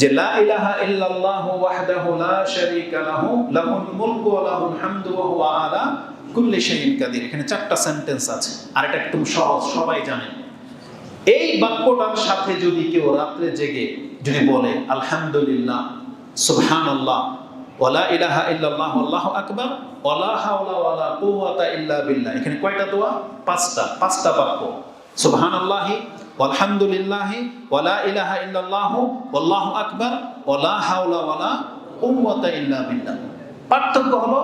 যে লা ইলাহা ইল্লাল্লাহ ওয়াহদাহু লা শারীকা লাহু, লাহুল মুলকু ওয়া লাহুল হামদু ওয়া হুয়া আলা কুল্লি শাইইন কাদির। এখানে চারটা সেন্টেন্স আছে, আর এটা একদম সহজ, সবাই জানেন এই বাক্যটার সাথে যদি কেউ রাত্রে জেগে যদি বলে, আলহামদুলিল্লাহ, সুবহানাল্লাহ ওয়ালা ইলাহা ইল্লাল্লাহ আল্লাহু আকবার ওয়ালা হাওলা ওয়ালা কুওয়াতা ইল্লা বিল্লাহ। এখানে কয়টা দোয়া? পাঁচটা পাঁচটা বাক্য। সুবহানাল্লাহি ওয়ালহামদুলিল্লাহি, ওয়ালা ইলাহা ইল্লাল্লাহ আল্লাহু আকবার, ওয়ালা হাওলা ওয়ালা কুওয়াতা ইল্লা বিল্লাহ। পার্থক্য হলো,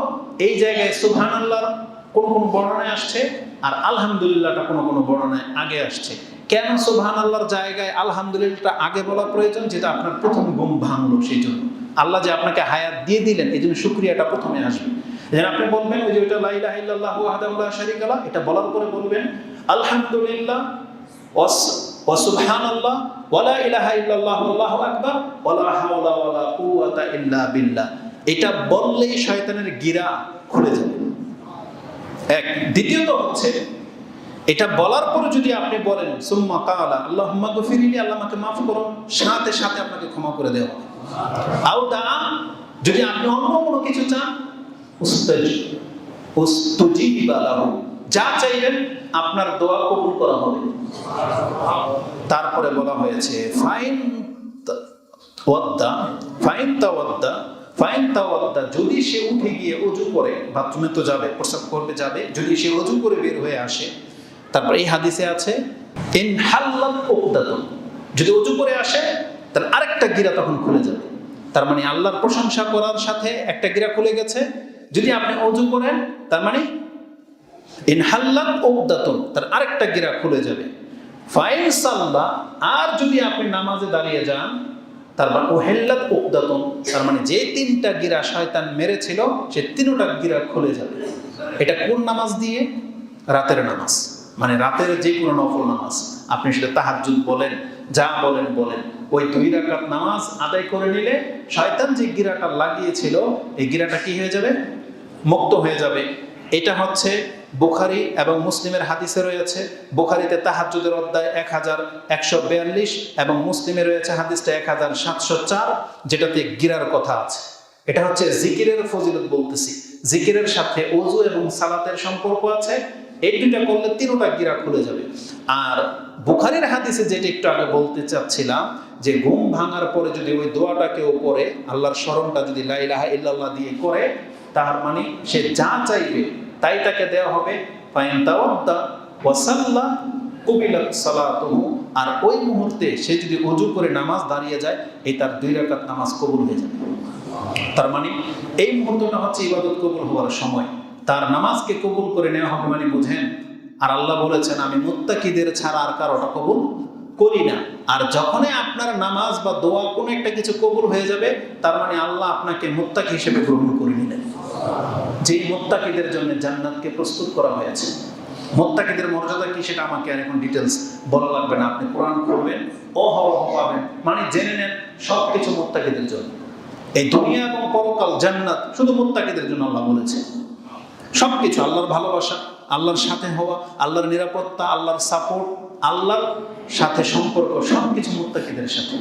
এই জায়গায় সুবহানাল্লাহর কোন কোন বর্ণনায় আসছে আর আলহামদুলিল্লাহটা কোন কোন বর্ণনায় আগে আসছে। কেন সুবহান আল্লাহর জায়গায় আলহামদুলিল্লাহটা আগে বলা প্রয়োজন? যেটা আপনার প্রথম ঘুম ভাঙলো সেই জন্য আল্লাহ যে আপনাকে হায়াত দিয়ে দিলেন, এই জন্য শুক্রিয়াটা প্রথমে আসবে। যেন আপনি বলবেন, ওই যে ওইটা লা ইলাহা ইল্লাল্লাহু ওয়াহদাহু লা এটা বলার পরে বলবেন, আলহামদুলিল্লাহ এটা বললেই শয়তানের গিরা খুলে যাবে। এক। দ্বিতীয়ত হচ্ছে, এটা বলার পরে যদি আপনি বলেন, সুম্মা কালা আল্লাহ গফিরিলি, আল্লাহ আমাকে মাফ করুন, সাথে সাথে আপনাকে ক্ষমা করে দেওয়া আও যদি আপনি অন্য কোনো কিছু চান যা চাইবেন আপনার দোয়া কবুল করা হবে। তারপরে বলা হয়েছে, ফাইন ওয়াদ্দা, ফাইন তাওয়াদ্দা ফাইন তাওয়াদ্দা যদি সে উঠে গিয়ে অজু করে, বাথরুমে তো যাবে প্রস্রাব করবে, যাবে, যদি সে অজু করে বের হয়ে আসে, তারপর এই হাদিসে আছে, ইন হাল্লাল উকদাতুন, যদি অজু করে আসে তাহলে আরেকটা গিরা তখন খুলে যাবে। তার মানে আল্লাহর প্রশংসা করার সাথে একটা গিরা খুলে গেছে। যদি আপনি অজু করেন, তার মানে ইন হাল্লাল তার আরেকটা গিরা খুলে যাবে। ফাইন সাল্লাহ আর যদি আপনি নামাজে দাঁড়িয়ে যান, তার মানে ও হেল্লাত তার মানে যে তিনটা গিরা শয়তান মেরেছিল, সে তিনটা গিরা খুলে যাবে। এটা কোন নামাজ দিয়ে? রাতের নামাজ। মানে রাতের যে কোনো নফল নামাজ। আপনি সেটা তাহাজ্জুদ বলেন, যা বলেন বলেন। ওই দুই রাকাত নামাজ আদায় করে নিলে শয়তান যে গিরাটা লাগিয়েছিল, এই গিরাটা কি হয়ে যাবে? মুক্ত হয়ে যাবে। এটা হচ্ছে বুখারি এবং মুসলিমের হাদিসে রয়েছে, বুখারিতে তাহাজুদের অধ্যায় এক হাজার একশো বিয়াল্লিশ এবং মুসলিমে রয়েছে হাদিসটা এক হাজার সাতশো চার, যেটাতে গিরার কথা আছে। এটা হচ্ছে জিকিরের ফজিলত বলতেছি। জিকিরের সাথে অজু এবং সালাতের সম্পর্ক আছে। এই দুইটা করলে তিনটা গিরা খুলে যাবে। আর বুখারির হাদিসে যেটা একটু আগে বলতে চাচ্ছিলাম, যে ঘুম ভাঙার পরে যদি ওই দোয়াটা কেউ করে, আল্লাহর স্মরণটা যদি লাইলাহা ইল্লাল্লাহ দিয়ে করে, তার মানে সে যা চাইবে তাই তাকে দেওয়া হবে সালাতুহু। আর ওই মুহূর্তে সে যদি অজু করে নামাজ দাঁড়িয়ে যায়, এই তার দুই রাকাত নামাজ কবুল হয়ে যাবে। তার মানে এই মুহূর্তটা হচ্ছে ইবাদত কবুল হওয়ার সময়। তার নামাজকে কবুল করে নেওয়া হবে মানে বুঝেন, আর আল্লাহ বলেছেন, আমি মুত্তাকিদের ছাড়া আর কারোটা কবুল করি না। আর যখনই আপনার নামাজ বা দোয়া কোনো একটা কিছু কবুল হয়ে যাবে, তার মানে আল্লাহ আপনাকে মুত্তাকি হিসেবে গ্রহণ করে নিলেন। যেই মোত্তাকিদের জন্য জান্নাতকে প্রস্তুত করা হয়েছে। মোত্তাকিদের মর্যাদা কি সেটা আমাকে আর এখন ডিটেলস বলা লাগবে না। আপনি কোরআন করবেন হওয়া পাবেন মানে জেনে নেন সব কিছু মোত্তাকিদের জন্য। এই দুনিয়া এবং পরকাল জান্নাত শুধু মোত্তাকিদের জন্য আল্লাহ বলেছে। সব কিছু আল্লাহর ভালোবাসা, আল্লাহর সাথে হওয়া, আল্লাহর নিরাপত্তা, আল্লাহর সাপোর্ট আল্লাহর সাথে সম্পর্ক সব কিছু মোত্তাকিদের সাথে,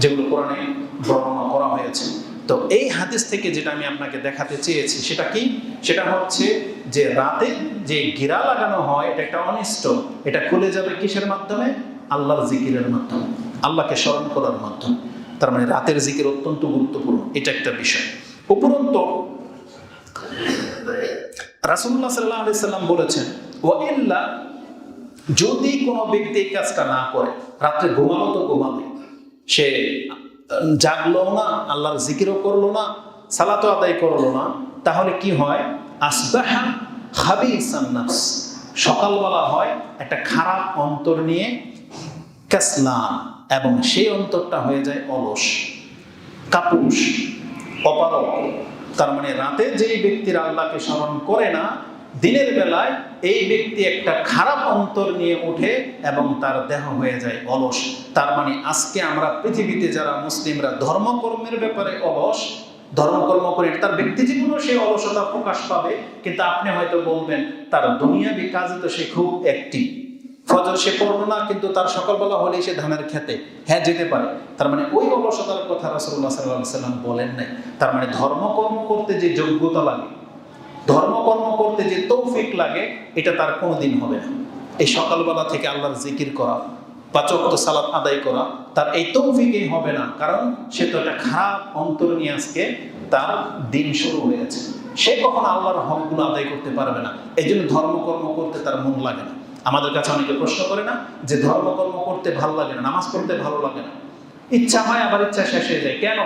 যেগুলো কোরআনে বর্ণনা করা হয়েছে। তো এই হাদিস থেকে যেটা আমি আপনাকে দেখাতে চেয়েছি, সেটা কি? সেটা হচ্ছে যে রাতে যে গিরা লাগানো হয়, এটা একটা অনিষ্ট। এটা খুলে যাবে কিসের মাধ্যমে? আল্লাহর জিকিরের মাধ্যমে। আল্লাহকে স্মরণ করার মাধ্যমে। তার মানে রাতের জিকির অত্যন্ত গুরুত্বপূর্ণ। এটা একটা বিষয়। উপরন্ত রাসুল্লাহ সাল্লাহ আলি সাল্লাম বলেছেন ও ইল্লা যদি কোনো ব্যক্তি এই কাজটা না করে, রাত্রে ঘুমালো তো ঘুমাবে। সে জাগলো না, আল্লাহর জিকিরও করল না সালাতো আদায় করল না, তাহলে কি হয়? আসবাহা খাবি সান্নাস সকালবেলা হয় একটা খারাপ অন্তর নিয়ে কাসলান এবং সেই অন্তরটা হয়ে যায় অলস কাপুস অপারক তার মানে রাতে যেই ব্যক্তির আল্লাহকে স্মরণ করে না দিনের বেলায় এই ব্যক্তি একটা খারাপ অন্তর নিয়ে ওঠে এবং তার দেহ হয়ে যায় অলস। তার মানে আজকে আমরা পৃথিবীতে যারা মুসলিমরা ধর্মকর্মের ব্যাপারে অলস, ধর্মকর্ম করে তার ব্যক্তি জীবনেও সেই অলসতা প্রকাশ পাবে, কিন্তু আপনি হয়তো বলবেন, তার দুনিয়াবি কাজে তো সে খুব অ্যাক্টিভ ফজর সে পড়ল না, কিন্তু তার সকালবেলা হলেই সে ধানের খেতে হ্যাঁ যেতে পারে। তার মানে ওই অলসতার কথা রাসুল্লাহ সাল্লাহ সাল্লাম বলেন নাই। তার মানে ধর্মকর্ম করতে যে যোগ্যতা লাগে ধর্মকর্ম করতে যে তৌফিক লাগে, এটা তার কোনোদিন হবে না। এই সকালবেলা থেকে আল্লাহর জিকির করা পাচক সালাত আদায় করা, তার এই তৌফিকেই হবে না, কারণ সে তো একটা খারাপ অন্তর নিয়ে আজকে তার দিন শুরু হয়েছে। সে কখন আল্লাহর হকগুলো আদায় করতে পারবে না এই জন্য ধর্মকর্ম করতে তার মন লাগে না। আমাদের কাছে অনেকে প্রশ্ন করে না যে ধর্মকর্ম করতে ভালো লাগে না, নামাজ পড়তে ভালো লাগে না। ইচ্ছা হয়, আবার ইচ্ছা শেষ হয়ে যায়। কেন?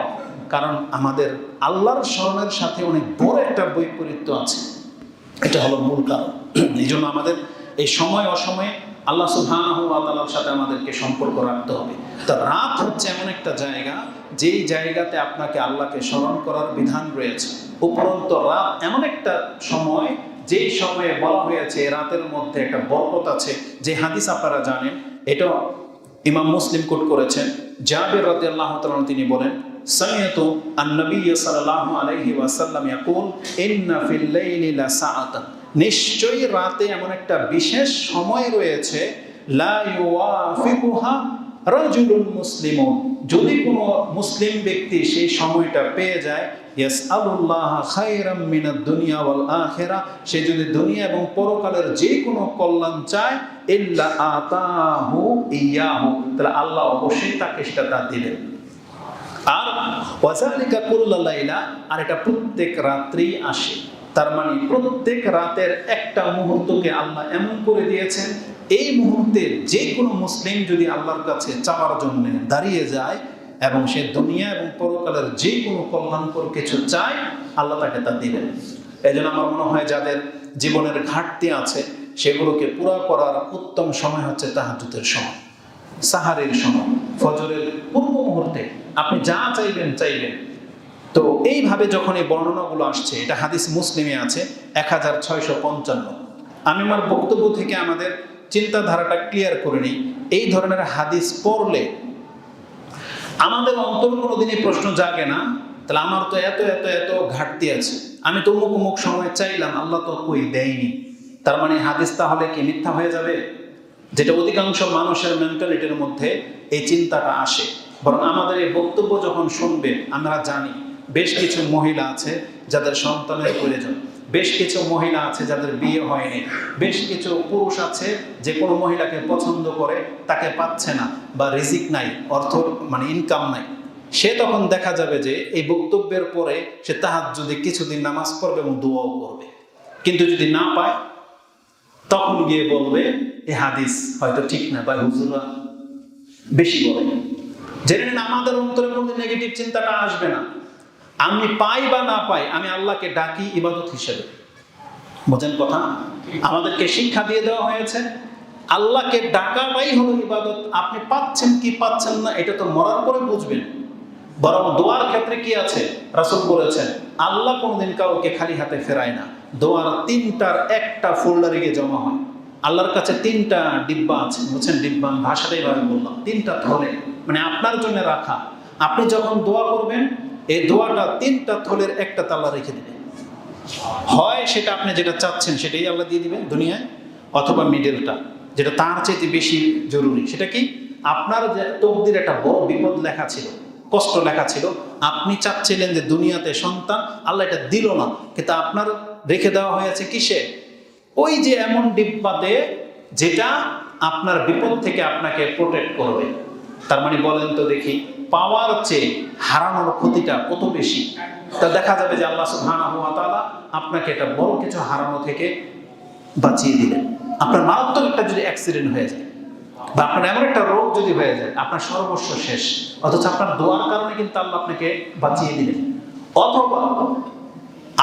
কারণ আমাদের আল্লাহর স্মরণের সাথে অনেক বড় একটা বৈপরীত্য আছে। এটা হলো মূল কারণ। এই জন্য আমাদের এই সময় অসময়ে আল্লাহ সুবহানাহু ওয়া তাআলার সাথে আমাদেরকে সম্পর্ক রাখতে হবে। তা রাত হচ্ছে এমন একটা জায়গা, যেই জায়গাতে আপনাকে আল্লাহকে স্মরণ করার বিধান রয়েছে। উপরন্ত রাত এমন একটা সময়, যেই সময়ে বলা হয়েছে রাতের মধ্যে একটা বরকত আছে। যে হাদিস আপনারা জানেন এটা ইমাম মুসলিম কোট করেছেন। জাবির রাদিয়াল্লাহু তাআলা তিনি বলেন সামিয়াতু আন-নবী সাল্লাল্লাহু আলাইহি ওয়াসাল্লাম ইয়াকুল, ইন্না ফিল লাইলি লাসাআতান নিশ্চয়ই রাতে এমন একটা বিশেষ সময় রয়েছে, লা ইউওয়াফিকুহা রাজুলুন মুসলিমুন। যদি কোনো মুসলিম ব্যক্তি সেই সময়টা পেয়ে যায়, ইয়াসআলুল্লাহ খায়রাম মিনাদ দুনিয়া ওয়াল আখিরা। সে যদি দুনিয়া এবং পরকালের যে কোনো কল্যাণ চায়, ইল্লা আতাহু ইয়াহু। তাহলে আল্লাহ অবশ্যই তাকে সেটা তা আর ওয়াজালিকা কুল্লা লাইলা, আর এটা প্রত্যেক রাত্রেই আসে। তার মানে প্রত্যেক রাতের একটা মুহূর্তকে আল্লাহ এমন করে দিয়েছেন, এই মুহূর্তে যে কোনো মুসলিম যদি আল্লাহর কাছে চাওয়ার জন্য দাঁড়িয়ে যায় এবং সে দুনিয়া এবং পরকালের যে কোনো কল্যাণকর কিছু চায়, আল্লাহ তাকে তা দিবেন। এই জন্য আমার মনে হয় যাদের জীবনের ঘাটতি আছে, সেগুলোকে পুরা করার উত্তম সময় হচ্ছে তাহাজুতের সময়, সাহারের সময়। ফজরের পূর্ব মুহূর্তে আপনি যা চাইবেন চাইবেন। তো এইভাবে যখন এই বর্ণনাগুলো আসছে, এটা হাদিস মুসলিমে আছে, এক হাজার ছয়শো পঞ্চান্ন। আমি আমার বক্তব্য থেকে আমাদের চিন্তাধারাটা ক্লিয়ার করে নিই। এই ধরনের হাদিস পড়লে আমাদের অন্তর কোনো দিনই প্রশ্ন জাগে না, তাহলে আমার তো এত এত এত ঘাটতি আছে। আমি তো অমুক অমুক সময় চাইলাম, আল্লাহ তো কই দেয়নি। তার মানে হাদিস তাহলে কি মিথ্যা হয়ে যাবে? যেটা অধিকাংশ মানুষের মেন্টালিটির মধ্যে এই চিন্তাটা আসে। বরং আমাদের এই বক্তব্য যখন শুনবে আমরা জানি বেশ কিছু মহিলা আছে যাদের সন্তানের প্রয়োজন, বেশ কিছু মহিলা আছে যাদের বিয়ে হয়নি, বেশ কিছু পুরুষ আছে যে কোনো মহিলাকে পছন্দ করে তাকে পাচ্ছে না বা রিজিক নাই, অর্থ মানে ইনকাম নাই। সে তখন দেখা যাবে যে এই বক্তব্যের পরে সে তাহার যদি কিছুদিন নামাজ পড়বে এবং দোয়াও করবে। কিন্তু যদি না পায় তখন গিয়ে বলবে, এ হাদিস হয়তো ঠিক না বা হুজুরা বেশি বলে। জেনে নিন, আমাদের অন্তরে কোনো নেগেটিভ চিন্তাটা আসবে না। আমি পাই বা না পাই, আমি আল্লাহকে ডাকি ইবাদত হিসেবে। বোঝেন কথা আমাদেরকে শিক্ষা দিয়ে দেওয়া হয়েছে, আল্লাহকে ডাকাটাই হলো ইবাদত। আপনি পাচ্ছেন কি পাচ্ছেন না, এটা তো মরার পরে বুঝবেন। বরং দোয়ার ক্ষেত্রে কি আছে? রাসুল বলেছেন, আল্লাহ কোনোদিন কাউকে খালি হাতে ফেরায় না। দোয়ার তিনটার একটা ফোল্ডারে গিয়ে জমা হয়। আল্লাহর কাছে তিনটা ডিব্বা আছে। বুঝছেন ডিব্বা? আমি ভাষাটাই ভাবে বললাম। তিনটা থলে। মানে আপনার জন্য রাখা। আপনি যখন দোয়া করবেন, এই দোয়াটা তিনটা থলের একটা তাল্লা রেখে দিবেন। হয় সেটা আপনি যেটা চাচ্ছেন, সেটাই আল্লাহ দিয়ে দিবেন দুনিয়ায়, অথবা মিডলটা যেটা তার চাইতে বেশি জরুরি। সেটা কি? আপনার তকদির একটা বড় বিপদ লেখা ছিল কষ্ট লেখা ছিল। আপনি চাচ্ছিলেন যে দুনিয়াতে সন্তান, আল্লাহ এটা দিল না। কিন্তু আপনার রেখে দেওয়া হয়েছে কিসে? ওই যে এমন ডিব্বাতে যেটা আপনার বিপদ থেকে আপনাকে প্রোটেক্ট করবে। তার মানে বলেন তো দেখি, পাওয়ার চেয়ে হারানোর ক্ষতিটা কত বেশি? তা দেখা যাবে যে আল্লাহ তাআলা আপনাকে একটা বড় কিছু হারানো থেকে বাঁচিয়ে দিলেন। আপনার মারাত্মক একটা যদি অ্যাক্সিডেন্ট হয়ে যায় বা আপনার এমন একটা রোগ যদি হয়ে যায় আপনার সর্বস্ব শেষ। অথচ আপনার দোয়ার কারণে কিন্তু আল্লাহ আপনাকে বাঁচিয়ে দিলেন। অথবা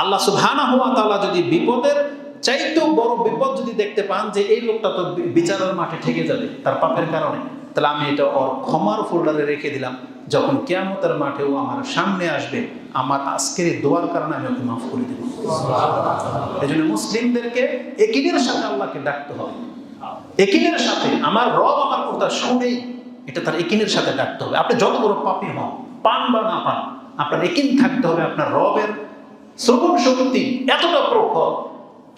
আল্লাহ সুবহানাহু ওয়া তাআলা যদি বিপদের চাইতেও বড় বিপদ যদি দেখতে পান যে এই লোকটা তো বিচারের মাঠে ঠেকে যাবে তার পাপের কারণে তাহলে আমি এটা ওর ক্ষমার ফোল্ডারে রেখে দিলাম। যখন কেয়ামতের মাঠেও আমার সামনে আসবে আমার আজকের দোয়ার কারণে আমি ওকে মাফ করে দেব। এই জন্য মুসলিমদেরকে একিনের সাথে আল্লাহকে ডাকতে হবে। একিনের সাথে, আমার রব আমার কথা শুনেই এটা তার একিনের সাথে ডাকতে হবে। আপনি যত বড় পাপি হন, পান বা না পান, আপনার একিন থাকতে হবে আপনার রবের শ্রবণ শক্তি এতটা প্রখর,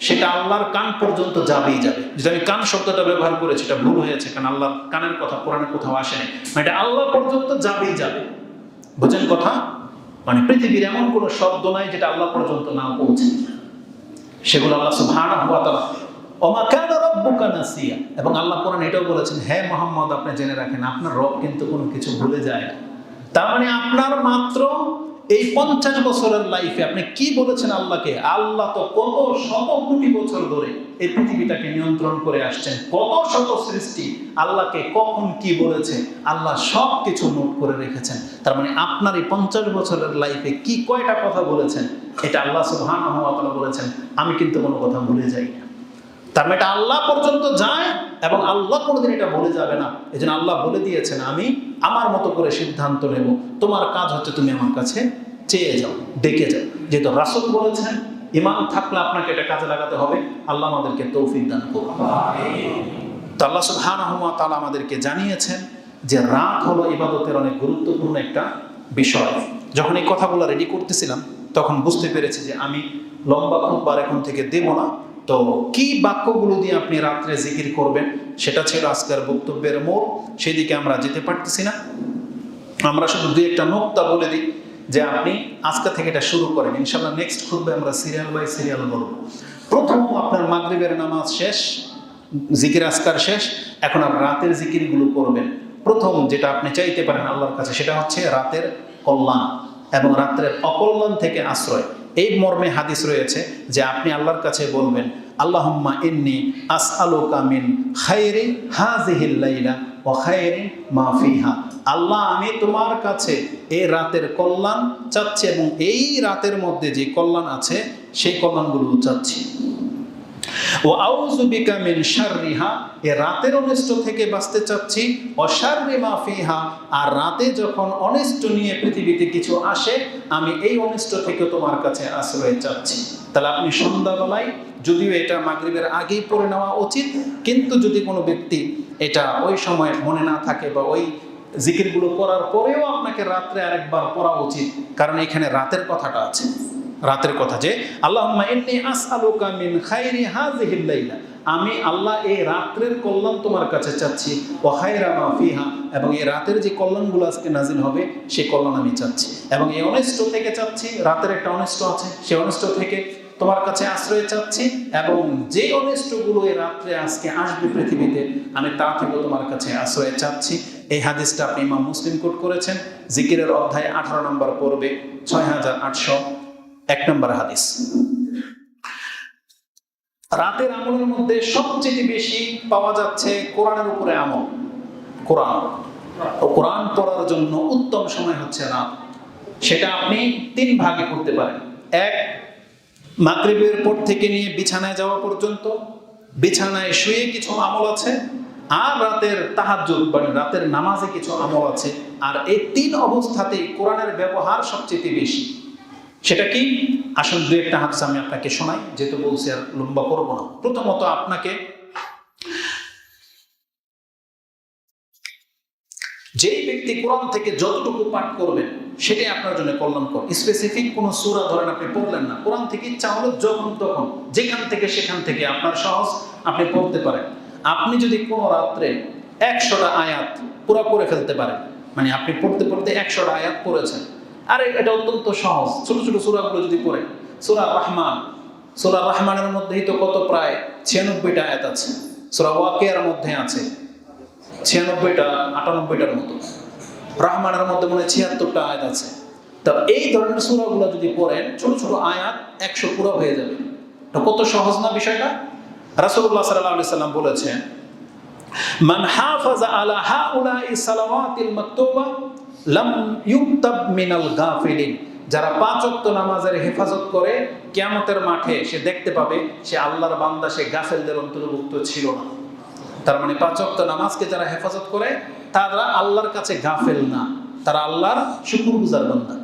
সেটা আল্লাহর কান পর্যন্ত যাবেই যাবে। যদি আমি কান শব্দটা ব্যবহার করেছি, এটা ভুল হয়েছে, কারণ আল্লাহর কানের কথা কোরআনে কোথাও আসেনি। মানে এটা আল্লাহ পর্যন্ত যাবেই যাবে। বোঝেন কথা? মানে পৃথিবীর এমন কোনো শব্দ নাই যেটা আল্লাহ পর্যন্ত না পৌঁছে। সেগুলো আল্লাহ সুবহানাহু ওয়া তাআলা ওমা কানা রাব্বুকা নাসিয়া। এবং আল্লাহ কোরআন এটাও বলেছেন হ্যাঁ মোহাম্মদ, আপনি জেনে রাখেন, আপনার রব কিন্তু কোনো কিছু ভুলে যায় না। তার মানে আপনার মাত্র এই পঞ্চাশ বছরের লাইফে আপনি কি বলেছেন আল্লাহকে? আল্লাহ তো কত শত কোটি বছর ধরে এই পৃথিবীটাকে নিয়ন্ত্রণ করে আসছেন, কত শত সৃষ্টি আল্লাহকে কখন কি বলেছে, আল্লাহ সব কিছু নোট করে রেখেছেন। তার মানে আপনার এই পঞ্চাশ বছরের লাইফে কি কয়টা কথা বলেছেন, এটা আল্লাহ তাআলা বলেছেন, আমি কিন্তু কোনো কথা ভুলে যাই না। তার মানে এটা আল্লাহ পর্যন্ত যায় এবং আল্লাহ কোনোদিন এটা বলে যাবে না। এই জন্য আল্লাহ বলে দিয়েছেন, আমি আমার মতো করে সিদ্ধান্ত নেব। তোমার কাজ হচ্ছে তুমি আমার কাছে চেয়ে যাও, ডেকে যাও। যেহেতু রাসুল বলেছেন, ইমান থাকলে আপনাকে এটা কাজে লাগাতে হবে। আল্লাহ আমাদেরকে তৌফিক দান করুন। তো আল্লাহ সুবহানাহু ওয়া তাআলা আমাদেরকে জানিয়েছেন যে রাত হলো ইবাদতের অনেক গুরুত্বপূর্ণ একটা বিষয়। যখন এই কথাগুলো রেডি করতেছিলাম, তখন বুঝতে পেরেছি যে আমি লম্বা খুববার এখন থেকে দেব না। তো কি বাক্যগুলো দিয়ে আপনি রাত্রে জিকির করবেন? সেটা ছিল আজকের বক্তব্যের মোড়। সেদিকে আমরা যেতে পারতেছি না। আমরা শুধু দুই একটা নোক্তা বলে দিই যে আপনি আজকে থেকে এটা শুরু করেন। ইনশাল্লাহ নেক্সট খুলবে আমরা সিরিয়াল বাই সিরিয়াল বলব। প্রথম আপনার মাগরিবের নামাজ শেষ, জিকির আজকার শেষ। এখন আপনি রাতের জিকিরগুলো করবেন। প্রথম যেটা আপনি চাইতে পারেন আল্লাহর কাছে, সেটা হচ্ছে রাতের কল্যাণ এবং রাত্রের অকল্যাণ থেকে আশ্রয়। এই মর্মে হাদিস রয়েছে যে আপনি আল্লাহর কাছে বলবেন, আল্লাহম্মা ইন্নি আস আলো কামিন খায়রে হাজিহিল্লাইলা ও খায়রে মাফিহা আল্লাহ, আমি তোমার কাছে এই রাতের কল্যাণ চাচ্ছি এবং এই রাতের মধ্যে যে কল্যাণ আছে, সেই কল্যাণগুলো চাচ্ছি। ও আউযু বিকা মিন শাররিহা, এ রাতের অনিষ্ট থেকে বাঁচতে চাচ্ছি। অশাররি মা ফিহা, আর রাতে যখন অনিষ্ট নিয়ে পৃথিবীতে কিছু আসে, আমি এই অনিষ্ট থেকে তোমার কাছে আশ্রয় চাচ্ছি। তাহলে আপনি সন্ধ্যাবেলায়, যদিও এটা আগেই পড়ে নেওয়া উচিত, কিন্তু যদি কোনো ব্যক্তি এটা ওই সময় মনে না থাকে বা ওই জিকিরগুলো করার পরেও আপনাকে রাত্রে আরেকবার পড়া উচিত, কারণ এখানে রাতের কথাটা আছে। রাতের কথা যে আল্লাহ আমি আল্লাহ এই রাত্রের কল্যাণ তোমার কাছে চাচ্ছি ও মা ফিহা। এবং এই রাতের যে কল্যাণগুলো আজকে নাজিল হবে, সেই কল্যাণ আমি চাচ্ছি। এবং এই অনিষ্ট থেকে চাচ্ছি, রাতের একটা অনিষ্ট আছে, সেই অনিষ্ট থেকে তোমার কাছে আশ্রয় চাচ্ছি, এবং যে অনিষ্টগুলো এই রাত্রে আজকে আসবে পৃথিবীতে, আমি তা থেকে তোমার কাছে আশ্রয় চাচ্ছি। এই হাদিসটা আপনি ইমাম মুসলিম কোট করেছেন। জিকিরের অধ্যায় আঠারো নম্বর পড়বে ছয় হাজার আটশো এক নম্বর হাদিস। রাতের আমলের মধ্যে সবচেয়ে বেশি পাওয়া যাচ্ছে কোরআনের উপরে আমল। কোরআন। কোরআন পড়ার জন্য উত্তম সময় হচ্ছে রাত। সেটা আপনি তিন ভাগে করতে পারেন। এক, মাগরিবের পর থেকে নিয়ে বিছানায় যাওয়া পর্যন্ত। বিছানায় শুয়ে কিছু আমল আছে। আর রাতের তাহাজ্জুদ মানে রাতের নামাজে কিছু আমল আছে। আর এই তিন অবস্থাতেই কোরআনের ব্যবহার সবচেয়ে বেশি। সেটা কি? আসল দু একটা হাদিস আমি আপনাকে শোনাই, যেহেতু বলছি আর লম্বা করব না। প্রথমত আপনাকে যেই ব্যক্তি কোরআন থেকে যতটুকু পাঠ করবেন, সেটাই আপনার জন্য কল্যাণকর। স্পেসিফিক কোনো সুরা ধরেন আপনি পড়লেন না, কোরআন থেকে ইচ্ছা হলো যখন তখন, যেখান থেকে সেখান থেকে আপনার সহজ আপনি পড়তে পারেন। আপনি যদি কোনো রাত্রে একশোটা আয়াত পুরো করে ফেলতে পারেন মানে আপনি পড়তে পড়তে একশোটা আয়াত পড়েছেন আর, এটা অত্যন্ত সহজ। ছোট ছোট সুরাগুলো যদি পড়েন সুরা রহমান, সুরা রহমানের মধ্যেই তো কত প্রায় ছিয়ানব্বইটা আয়াত আছে। সুরা ওয়াকিয়ার মধ্যে আছে ছিয়ানব্বইটা, আটানব্বইটার মতো। রহমানের মধ্যে মনে হয় ছিয়াত্তরটা আয়াত আছে। তো এই ধরনের সুরাগুলো যদি পড়েন, ছোট ছোট আয়াত একশো পুরো হয়ে যাবে। কত সহজ না বিষয়টা? রাসূলুল্লাহ সাল্লাল্লাহু আলাইহি সাল্লাম বলেছেন, মান হাফাজা আলা হাউলাই সালাওয়াতিল মাকতুবা লাম ইউক্তাব মিনাল গাফিলিন। যারা পাঁচ ওয়াক্ত নামাজের হেফাজত করে, কিয়ামতের মাঠে সে দেখতে পাবে, সে আল্লাহর বান্দা, সে গাফেলদের অন্তর্ভুক্ত ছিল না। তার মানে পাঁচ ওয়াক্ত নামাজকে যারা হেফাজত করে, তারা আল্লাহর কাছে গাফেল না। তারা আল্লাহর শুকুরগুজার বান্দা।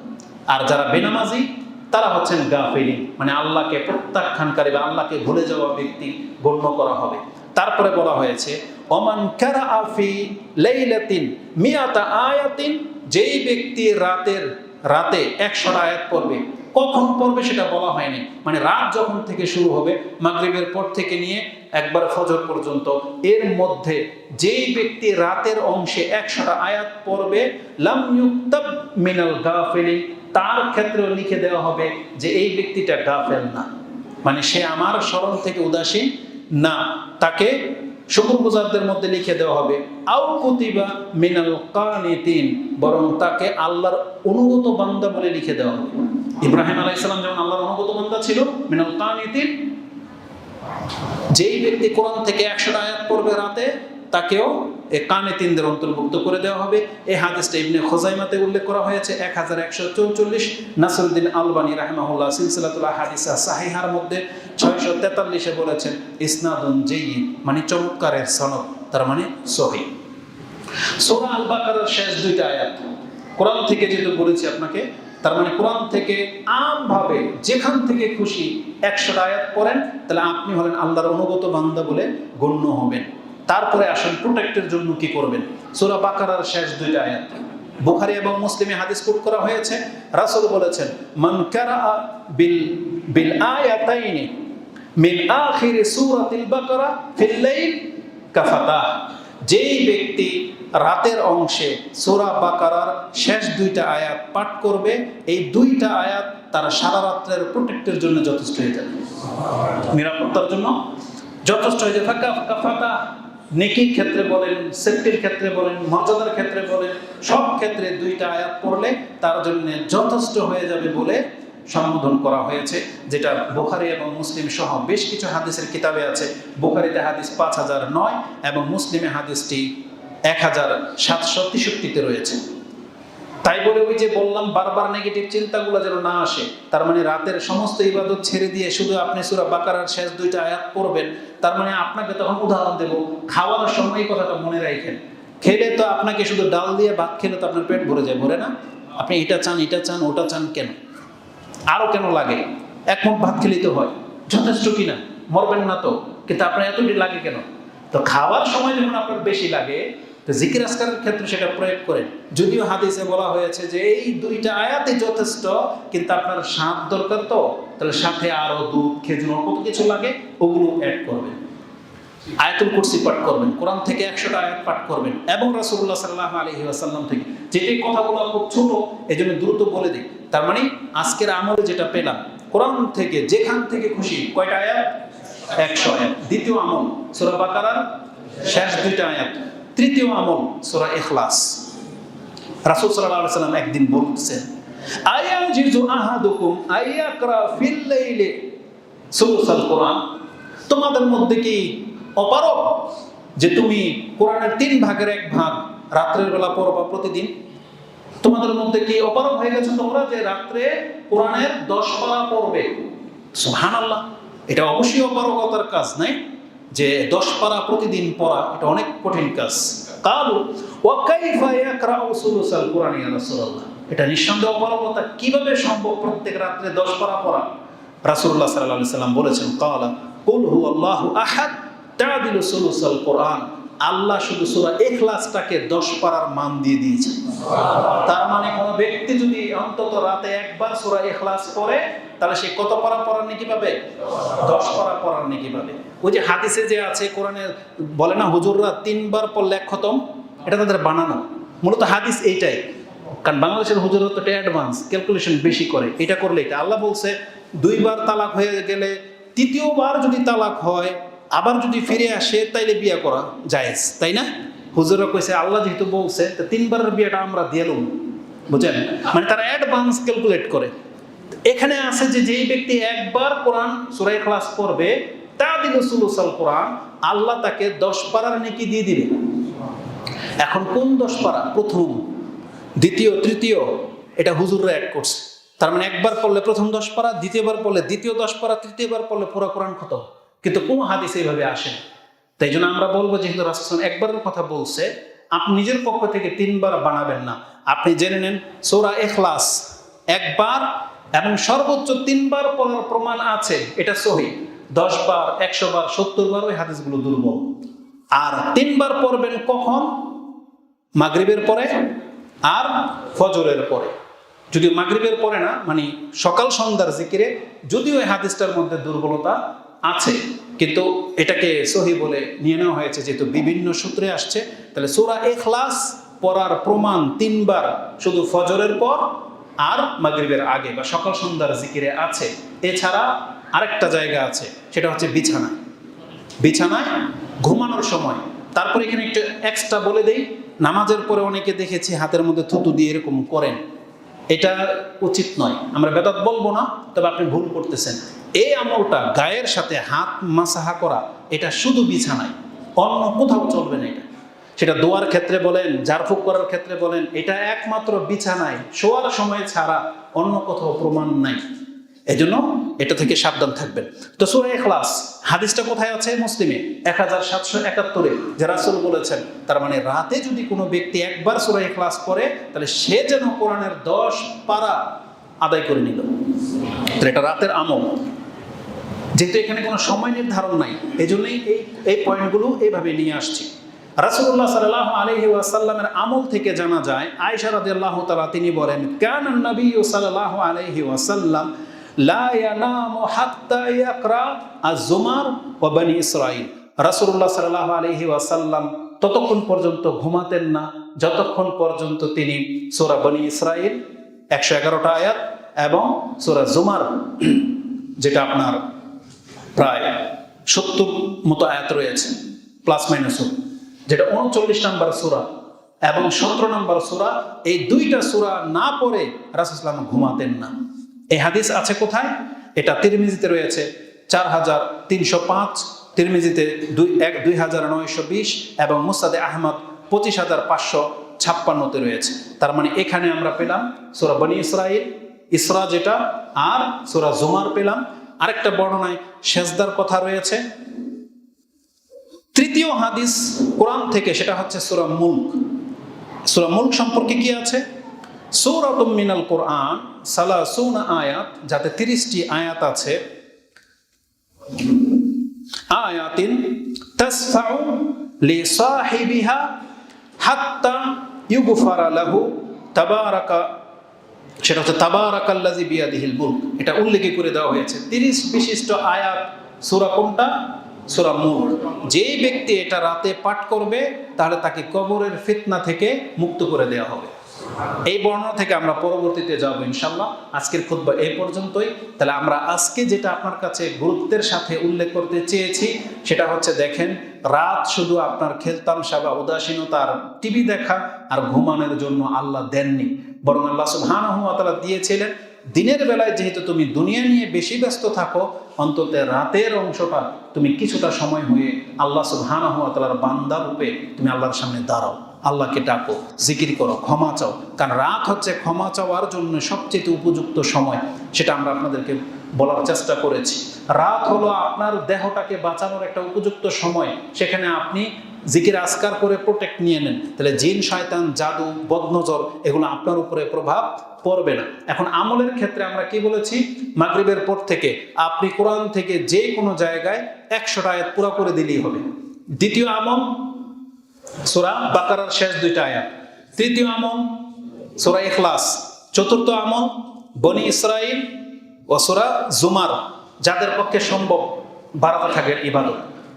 আর যারা বেনামাজি, তারা হচ্ছেন গাফেলিন। মানে আল্লাহকে প্রত্যাখ্যানকারী বা আল্লাহকে ভুলে যাওয়া ব্যক্তি গণ্য করা হবে। তারপরে বলা হয়েছে অমান কারা আফি লেইলাতিন মিয়াতা আয়াতিন যেই ব্যক্তি রাতের, রাতে একশো আয়াত পড়বে, কখন পড়বে সেটা বলা হয়নি। মানে রাত যখন থেকে শুরু হবে, মাগরিবের পর থেকে নিয়ে একবার ফজর পর্যন্ত, এর মধ্যে যেই ব্যক্তি রাতের অংশে একশোটা আয়াত পড়বে, লাম ইউক্তাব মিনাল গাফিলিন তার ক্ষেত্রেও লিখে দেওয়া হবে যে এই ব্যক্তিটা গাফেল না। মানে সে আমার স্মরণ থেকে উদাসীন না, তাকে শুকুর গুজারদের মধ্যে লিখে দেওয়া হবে আউ কুতিবা মিনাল কানিতিন বরং তাকে আল্লাহর অনুগত বান্দা বলে লিখে দেওয়া হবে। ইব্রাহিম আলাইসালাম যেমন আল্লাহর অনুগত বান্দা ছিল, মিনাল কানিতিন, যেই ব্যক্তি কোরআন থেকে একশো আয়াত পড়বে রাতে তাকেও এ কানে তিনদের অন্তর্ভুক্ত করে দেওয়া হবে। এই হাদিসটা ইবনে খোজাইমাতে উল্লেখ করা হয়েছে এক হাজার একশো চৌচল্লিশ নাসরুদ্দিন আলবানী রাহমাহুল্লাহ সিলসিলাতুল্লাহ হাদিসা সাহিহার মধ্যে ছয়শো তেতাল্লিশে বলেছেন, ইসনাদুন জেই মানে চমৎকারের সনদ, তার মানে সহি। সোরা আল বাকারের শেষ দুইটা আয়াত, কোরআন থেকে যেহেতু বলেছি আপনাকে, তার মানে কোরআন থেকে আমভাবে যেখান থেকে খুশি একশোটা আয়াত পড়েন, তাহলে আপনি হলেন আল্লাহর অনুগত বান্দা বলে গণ্য হবেন। তারপরে আসেন প্রোটেক্টের জন্য কি করবেন? সোরা বাকারার শেষ দুইটা আয়াত। বুখারি এবং মুসলিমে হাদিস কোট করা হয়েছে, রাসূল বলেছেন, মান কারা বিল বিল আয়াতাইনি মিন আখির সূরাতিল বাকারা ফিল লাইল কাফাতাহ যেই ব্যক্তি রাতের অংশে সোরা বাকারার শেষ দুইটা আয়াত পাঠ করবে, এই দুইটা আয়াত তার সারা রাত্রের প্রোটেক্টের জন্য যথেষ্ট হয়ে যাবে। নিরাপত্তার জন্য যথেষ্ট হয়ে যাবে। ফাঁকা ফাঁকা নেকির ক্ষেত্রে বলেন, সেফটির ক্ষেত্রে বলেন, মর্যাদার ক্ষেত্রে বলেন, সব ক্ষেত্রে দুইটা আয়াত পড়লে তার জন্য যথেষ্ট হয়ে যাবে বলে সম্বোধন করা হয়েছে, যেটা বোখারি এবং মুসলিম সহ বেশ কিছু হাদিসের কিতাবে আছে। বোখারিতে হাদিস পাঁচ হাজার নয় এবং মুসলিমে হাদিসটি এক হাজার সাতশো তেষট্টিতে রয়েছে। তাই বলে ওই যে বললাম, বারবার নেগেটিভ চিন্তাগুলো যেন না আসে, তার মানে রাতের সমস্ত ইবাদত ছেড়ে দিয়ে শুধু আপনি সুরা বাকারার শেষ দুইটা আয়াত পড়বেন, তার মানে আপনাকে তখন উদাহরণ দেব খাওয়ার সময় এই কথাটা মনে রাখেন। খেলে তো আপনাকে শুধু ডাল দিয়ে ভাত খেলে তো আপনার পেট ভরে যায়, ভরে না? আপনি এটা চান এটা চান, ওটা চান কেন? আরও কেন লাগে? এক মুখ ভাত খেলেই তো হয়, যথেষ্ট কিনা? মরবেন না তো, কিন্তু আপনার এতটি লাগে কেন? তো খাওয়ার সময় যখন আপনার বেশি লাগে তো জিকির আসকারের ক্ষেত্রে সেটা প্রয়োগ করেন। যদিও হাদিসে বলা হয়েছে যে এই দুইটা আয়াতে যথেষ্ট, কিন্তু আপনার স্বাদ দরকার তো। তাহলে সাথে আরও দুধ, খেজুর কত কিছু লাগে, ওগুলো অ্যাড করবেন। আয়াতুল কুরসি পাঠ করবেন, কোরআন থেকে একশোটা আয়াত পাঠ করবেন। এবং রাসূলুল্লাহ সাল্লাল্লাহু আলাইহি ওয়াসাল্লাম থেকে যেটি কথাগুলো খুব ছোট এই জন্য দ্রুত বলে দিই। তার মানে আজকের আমলে যেটা পেলাম, কোরআন থেকে যেখান থেকে খুশি, কয়টা আয়াত? একশো আয়াত। দ্বিতীয় আমল, সূরা বাকারার শেষ দুইটা আয়াত। তৃতীয় আমল, সূরা ইখলাস। রাসূল আলাইহি সাল্লাম একদিন বলছেন আয়া জিজু আহাদুকুম আইয়াকরা ফিল লাইলি? সুলুসাল কোরআন, তোমাদের মধ্যে কি অপারক যে তুমি কোরআনের তিন ভাগের এক ভাগ রাত্রের বেলা পড়বা প্রতিদিন? তোমাদের মধ্যে কি অপারক হয়ে গেছে তোমরা যে রাত্রে কোরআনের দশ পারা পড়বে? সুবহানাল্লাহ, এটা অবশ্যই অপারগতার কাজ, নাই? যে দশ পারা প্রতিদিন পড়া এটা অনেক কঠিন কাজ। কালু এটা নিঃসন্দেহ অপারগতা কীভাবে সম্ভব প্রত্যেক রাত্রে দশ পারা পড়া? রাসুল্লাহ সাল্লাহ সাল্লাম বলেছেন, কালা, কুল হু আল্লাহ আহাদ, তাদিলু সুলুসাল কোরআন। আল্লাহ শুধু সূরা ইখলাসটাকে দশ পারার মান দিয়ে দিয়েছেন তার মানে কোনো ব্যক্তি যদি অন্তত রাতে একবার সূরা ইখলাস পড়ে, তাহলে সে কত পারা পড়ার নাকি পাবে? দশ পারা পড়ার নাকি পাবে। ওই যে হাদিসে যে আছে, কোরআনে বলে না, হুজুররা তিনবার পড়লে এক খতম? এটা তাদের বানানো। মূলত হাদিস এইটাই। কারণ বাংলাদেশের হুজুর তো অ্যাডভান্স ক্যালকুলেশন বেশি করে। এটা করলে এটা। আল্লাহ বলছে, দুইবার তালাক হয়ে গেলে তৃতীয়বার যদি তালাক হয় আবার যদি ফিরে আসে, তাইলে বিয়ে করা জায়েজ, তাই না? হুজুরা কইছে, আল্লাহ যেহেতু বলছে, তো তিনবারের বিয়েটা আমরা দিলাম বুঝেন? মানে তারা অ্যাডভান্স ক্যালকুলেট করে। এখানে আছে যে, যেই ব্যক্তি একবার কোরআন সুরাই ক্লাস করবে তা দিল সুলুসাল কোরআন, আল্লাহ তাকে দশ পারার নেকি দিয়ে দিবে। এখন কোন দশ পারা? প্রথম, দ্বিতীয়, তৃতীয়, এটা হুজুররা অ্যাড করছে। তার মানে একবার পড়লে প্রথম দশ পারা, দ্বিতীয়বার পড়লে দ্বিতীয় দশ পারা, তৃতীয়বার পড়লে পুরো কোরআন খতম। কিন্তু কোন হাদিস এইভাবে আসে না। তাই জন্য আমরা বলব যেহেতু রাসূল একবারের কথা বলছে, আপনি নিজের পক্ষ থেকে তিনবার বানাবেন না। আপনি জেনে নেন, সৌরা এখলাস একবার এবং সর্বোচ্চ তিনবার পড়ার প্রমাণ আছে, এটা সহি। দশ বার একশো বার সত্তর বার ওই হাদিসগুলো দুর্বল। আর তিনবার পড়বেন কখন? মাগরিবের পরে আর ফজরের পরে। যদি মাগরিবের পরে না মানে সকাল সন্ধ্যার জিকিরে, যদিও এই হাদিসটার মধ্যে দুর্বলতা আছে, কিন্তু এটাকে সহি বলে নিয়ে নেওয়া হয়েছে, যেহেতু বিভিন্ন সূত্রে আসছে। তাহলে সুরা এখলাস পড়ার প্রমাণ তিনবার, শুধু ফজরের পর আর মাগরিবের আগে বা সকাল সন্ধ্যার জিকিরে আছে। এছাড়া আরেকটা জায়গা আছে, সেটা হচ্ছে বিছানায়। বিছানায় ঘুমানোর সময়। তারপর এখানে একটু এক্সট্রা বলে দেই, নামাজের পরে অনেকে দেখেছি হাতের মধ্যে থুতু দিয়ে এরকম করেন। এটা উচিত নয়। আমরা বেদাত বলব না, তবে আপনি ভুল করতেছেন। এই আমলটা গায়ের সাথে হাত মাসাহা করা, এটা শুধু বিছানায়, অন্য কোথাও চলবে না এটা। সেটা দোয়ার ক্ষেত্রে বলেন ঝাড়ফুঁক করার ক্ষেত্রে বলেন, এটা একমাত্র বিছানায়, শোয়ার সময় ছাড়া অন্য কোথাও প্রমাণ নাই। এজন্য এটা থেকে সাবধান থাকবেন। তো সুরা এখলাস হাদিসটা কোথায় আছে মুসলিমে? এক হাজার সাতশো একাত্তরে, যে রাসুল বলেছেন, তার মানে রাতে যদি কোনো ব্যক্তি একবার সুরা এখলাস করে, তাহলে সে যেন কোরআনের দশ পারা আদায় করে নিল। এটা রাতের আমল। যেহেতু এখানে কোনো সময় নির্ধারণ নাই এই জন্যই এই এই পয়েন্টগুলো এইভাবে নিয়ে আসছি। রাসুল্লাহ সাল্লাহ আলহি ওয়াসাল্লামের আমল থেকে জানা যায় আয়সা রাদি আল্লাহ তালা তিনি বলেন, কেন নবী সাল্লাহ আলহি ওয়াসাল্লাম রাসূলুল্লাহ সাল্লাল্লাহু আলাইহি ওয়াসাল্লাম ততক্ষণ পর্যন্ত ঘুমাতেন না, যতক্ষণ পর্যন্ত তিনি সূরা বনি ইসরাঈল 111টা আয়াত এবং সূরা জুমার, যেটা আপনার প্রায় সত্তর মতো আয়াত রয়েছে, প্লাস মাইনাস যেটা উনচল্লিশ নাম্বার সূরা এবং সতেরো নম্বর সূরা, এই দুইটা সূরা না পড়ে রাসূলুল্লাহ ঘুমাতেন না। এই হাদিস আছে কোথায়? এটা তিরমিজিতে রয়েছে চার হাজার তিনশো পাঁচ, তিরমিজিতে দুই এক দুই হাজার নয়শো বিশ এবং মুসাদে আহমদ পঁচিশ হাজার পাঁচশো ছাপ্পান্নতে রয়েছে। তার মানে এখানে আমরা পেলাম সুরা বনি ইসরাইল ইসরা যেটা, আর সুরা জুমার পেলাম। আরেকটা বর্ণনায় সেজদার কথা রয়েছে। তৃতীয় হাদিস কোরআন থেকে, সেটা হচ্ছে সুরা মুল্ক। সুরা মুল্ক সম্পর্কে কি আছে? সৌরাতুম মিনাল কোরআন, সালাসুনা আয়াত, যাতে তিরিশটি আয়াত আছে। আয়াতিন, তাসফাউ লি সাহিবিহা হাত্তা ইউগফারা লাহু তাবারাকা সেটা হচ্ছে তাবারাকাল্লাজি বিয়াদিহিল মুলক। এটা উল্লেখ করে দেওয়া হয়েছে। তিরিশ বিশিষ্ট আয়াত, সূরা কোনটা? সূরা মুলক যেই ব্যক্তি এটা রাতে পাঠ করবে, তাহলে তাকে কবরের ফিতনা থেকে মুক্ত করে দেওয়া হবে। এই বর্ণনা থেকে আমরা পরবর্তীতে যাব ইনশাল্লাহ আজকের খুদ্া এই পর্যন্তই। তাহলে আমরা আজকে যেটা আপনার কাছে গুরুত্বের সাথে উল্লেখ করতে চেয়েছি, সেটা হচ্ছে দেখেন, রাত শুধু আপনার খেলতামশা বা উদাসীনতা আর টিভি দেখা আর ঘুমানোর জন্য আল্লাহ দেননি। বরং আল্লাহ সুবহানাহু দিয়েছিলেন, দিনের বেলায় যেহেতু তুমি দুনিয়া নিয়ে বেশি ব্যস্ত থাকো, অন্তত রাতের অংশটা তুমি কিছুটা সময় হয়ে আল্লাহ সুবহানাহু তাআলার বান্দা রূপে তুমি আল্লাহর সামনে দাঁড়াও। আল্লাহকে ডাকো, জিকির করো, ক্ষমা চাও। কারণ রাত হচ্ছে ক্ষমা চাওয়ার জন্য সবচেয়ে উপযুক্ত সময়। সেটা আমরা আপনাদেরকে বলার চেষ্টা করেছি। রাত হলো আপনার দেহটাকে বাঁচানোর একটা উপযুক্ত সময়। সেখানে আপনি জিকির আসকার করে প্রোটেক্ট নিয়ে নেন। তাহলে জিন, শয়তান, জাদু, বদনজর, এগুলো আপনার উপরে প্রভাব পড়বে না। এখন আমলের ক্ষেত্রে আমরা কি বলেছি? মাগরিবের পর থেকে আপনি কোরআন থেকে যে কোনো জায়গায় একশোটা আয়াত পুরো করে দিলেই হবে। দ্বিতীয় আমল সোরা বাকারার শেষ দুইটা আয়াত। তৃতীয় আমল, সোরা ইখলাস। চতুর্থ আমল, বনি ইসরাইল ও সোরা জুমার, যাদের পক্ষে সম্ভব বাড়াতে থাকে ইবাদত।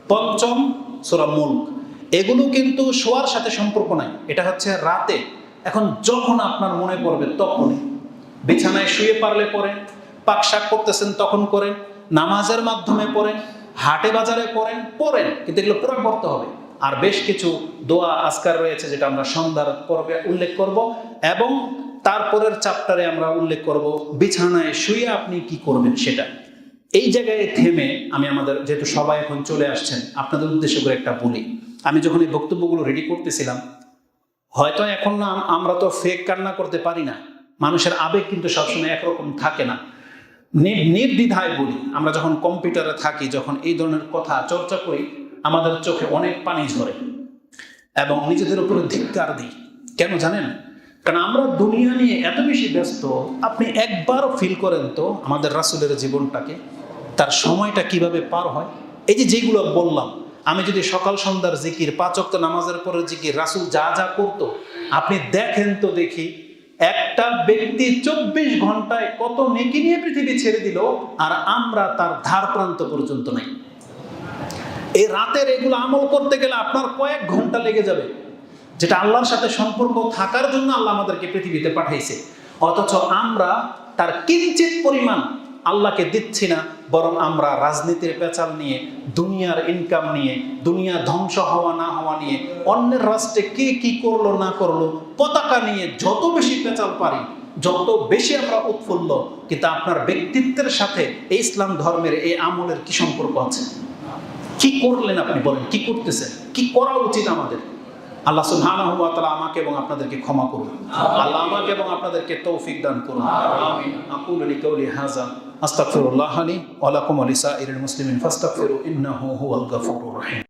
পঞ্চম, সোরা মুল্ক। এগুলো কিন্তু শোয়ার সাথে সম্পর্ক নাই। এটা হচ্ছে রাতে। এখন যখন আপনার মনে পড়বে, তখনই। বিছানায় শুয়ে পারলে পরে পাক শাক করতেছেন তখন করেন, নামাজের মাধ্যমে পড়েন, হাটে বাজারে পড়েন পড়েন। কিন্তু এগুলো পুরো করতে হবে। আর বেশ কিছু দোয়া আজকার রয়েছে যেটা আমরা সন্ধ্যার পর্বে উল্লেখ করব এবং তারপরের চাপ্টারে আমরা উল্লেখ করব, বিছানায় শুয়ে আপনি কি করবেন সেটা। এই জায়গায় থেমে আমি আমাদের, যেহেতু সবাই এখন চলে আসছেন, আপনাদের উদ্দেশ্য করে একটা বলি। আমি যখন এই বক্তব্যগুলো রেডি করতেছিলাম, হয়তো এখন না আমরা তো ফেক কান্না করতে পারি না। মানুষের আবেগ কিন্তু সবসময় একরকম থাকে না। নির্দ্বিধায় বলি, আমরা যখন কম্পিউটারে থাকি, যখন এই ধরনের কথা চর্চা করি আমাদের চোখে অনেক পানি ঝরে এবং নিজেদের উপরে ধিক্কার দিই। কেন জানেন? কারণ আমরা দুনিয়া নিয়ে এত বেশি ব্যস্ত, আপনি একবার ফিল করেন তো আমাদের রাসুলের জীবনটাকে, তার সময়টা কীভাবে পার হয়? এই যে যেগুলো বললাম, আমি যদি সকাল সন্ধ্যার জিকির পাচক নামাজের পরে জিকির, রাসুল যা যা করতো, আপনি দেখেন তো দেখি, একটা ব্যক্তি চব্বিশ ঘন্টায় কত নেকি নিয়ে পৃথিবী ছেড়ে দিল, আর আমরা তার ধার প্রান্ত পর্যন্ত নাই। এই রাতের এগুলো আমল করতে গেলে আপনার কয়েক ঘণ্টা লেগে যাবে। যেটা আল্লাহর সাথে সম্পর্ক থাকার জন্য আল্লাহ আমাদেরকে পৃথিবীতে পাঠাইছে। অথচ আমরা তার কিঞ্চিত পরিমাণ আল্লাহকে দিচ্ছি না, বরং আমরা রাজনীতির পেঁচাল নিয়ে, দুনিয়ার ইনকাম নিয়ে, দুনিয়া ধ্বংস হওয়া না হওয়া নিয়ে, অন্যের রাষ্ট্রে কে কি করল না করল, পতাকা নিয়ে যত বেশি পেঁচাল পারি, যত বেশি আমরা উৎফুল্ল, কিন্তু আপনার ব্যক্তিত্বের সাথে এই ইসলাম ধর্মের এই আমলের কি সম্পর্ক আছে? কি করলেন আপনি? বলেন কি করতেছেন? কি করা উচিত আমাদের? আল্লাহ সুবহানাহু ওয়া তাআলা আমাকে এবং আপনাদেরকে ক্ষমা করুন। আল্লাহ আমাকে এবং আপনাদেরকে তৌফিক দান করুন। আমিন। আকুলু লিকাউলি হাযা আস্তাগফিরুল্লাহ লি ওয়া লাকুম ওয়া লিসাইরিল মুসলিমিন ফাস্তাগফিরু ইন্নাহু হুয়াল গাফুরুর রহিম।